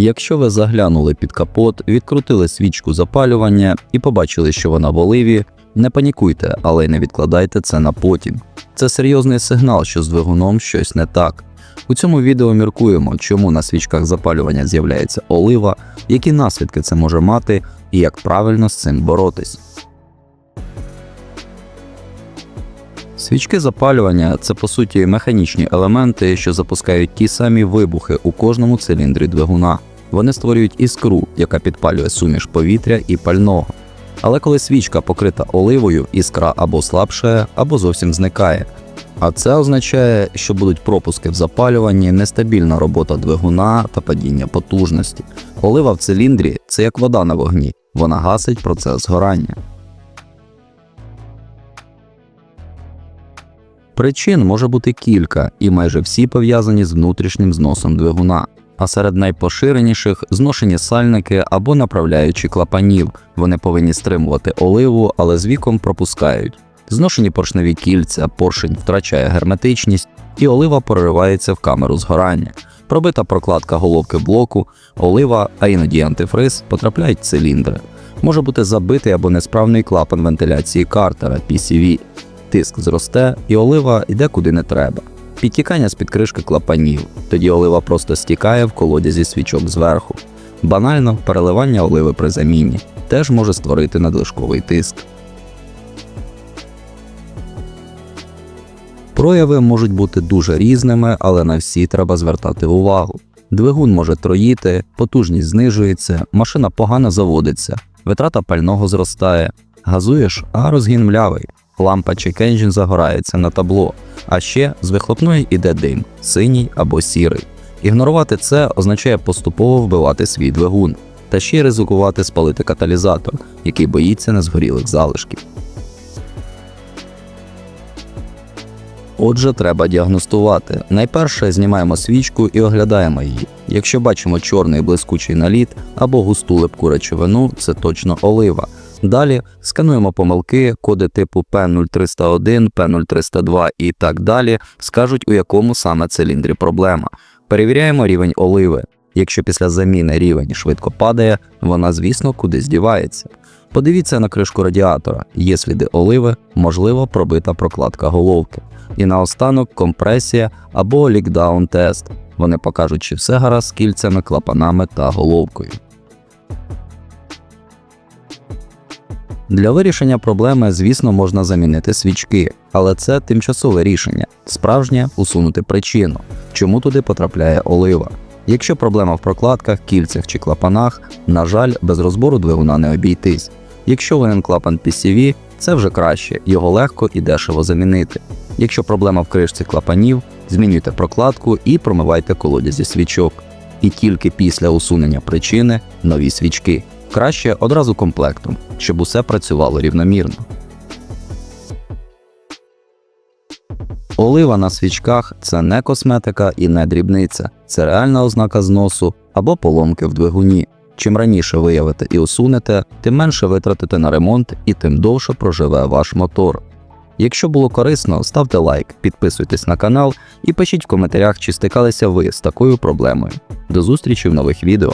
Якщо ви заглянули під капот, відкрутили свічку запалювання і побачили, що вона в оливі, не панікуйте, але й не відкладайте це на потім. Це серйозний сигнал, що з двигуном щось не так. У цьому відео міркуємо, чому на свічках запалювання з'являється олива, які наслідки це може мати і як правильно з цим боротись. Свічки запалювання це по суті механічні елементи, що запускають ті самі вибухи у кожному циліндрі двигуна. Вони створюють іскру, яка підпалює суміш повітря і пального. Але коли свічка покрита оливою, іскра або слабшає, або зовсім зникає. А це означає, що будуть пропуски в запалюванні, нестабільна робота двигуна та падіння потужності. Олива в циліндрі це як вода на вогні, вона гасить процес згорання. Причин може бути кілька, і майже всі пов'язані з внутрішнім зносом двигуна. А серед найпоширеніших зношені сальники або направляючі клапанів. Вони повинні стримувати оливу, але з віком пропускають. Зношені поршневі кільця, поршень втрачає герметичність, і олива проривається в камеру згорання. Пробита прокладка головки блоку, олива, а іноді антифриз потрапляють в циліндри. Може бути забитий або несправний клапан вентиляції картера PCV. Тиск зросте, і олива йде куди не треба. Підтікання з-під кришки клапанів, тоді олива просто стікає в колодязі свічок зверху. Банально переливання оливи при заміні теж може створити надлишковий тиск. Прояви можуть бути дуже різними, але на всі треба звертати увагу. Двигун може троїти, потужність знижується, машина погано заводиться, витрата пального зростає, газуєш, а розгін млявий, лампа чи кенжін загорається на табло, а ще з вихлопної іде дим, синій або сірий. Ігнорувати це означає поступово вбивати свій двигун, та ще й ризикувати спалити каталізатор, який боїться незгорілих залишків. Отже, треба діагностувати. Найперше знімаємо свічку і оглядаємо її. Якщо бачимо чорний блискучий наліт або густу липку речовину, це точно олива. Далі скануємо помилки, коди типу P0301, P0302 і так далі, скажуть, у якому саме циліндрі проблема. Перевіряємо рівень оливи. Якщо після заміни рівень швидко падає, вона, звісно, кудись дівається. Подивіться на кришку радіатора, є сліди оливи, можливо, пробита прокладка головки. І наостанок компресія або лікдаун тест. Вони покажуть, чи все гаразд з кільцями, клапанами та головкою. Для вирішення проблеми, звісно, можна замінити свічки, але це тимчасове рішення. Справжнє усунути причину, чому туди потрапляє олива. Якщо проблема в прокладках, кільцях чи клапанах, на жаль, без розбору двигуна не обійтись. Якщо винен клапан PCV, це вже краще, його легко і дешево замінити. Якщо проблема в кришці клапанів, змінюйте прокладку і промивайте колодязі свічок. І тільки після усунення причини нові свічки. Краще одразу комплектом, щоб усе працювало рівномірно. Олива на свічках це не косметика і не дрібниця, це реальна ознака зносу або поломки в двигуні. Чим раніше виявите і усунете, тим менше витратите на ремонт і тим довше проживе ваш мотор. Якщо було корисно, ставте лайк, підписуйтесь на канал і пишіть в коментарях, чи стикалися ви з такою проблемою. До зустрічі в нових відео.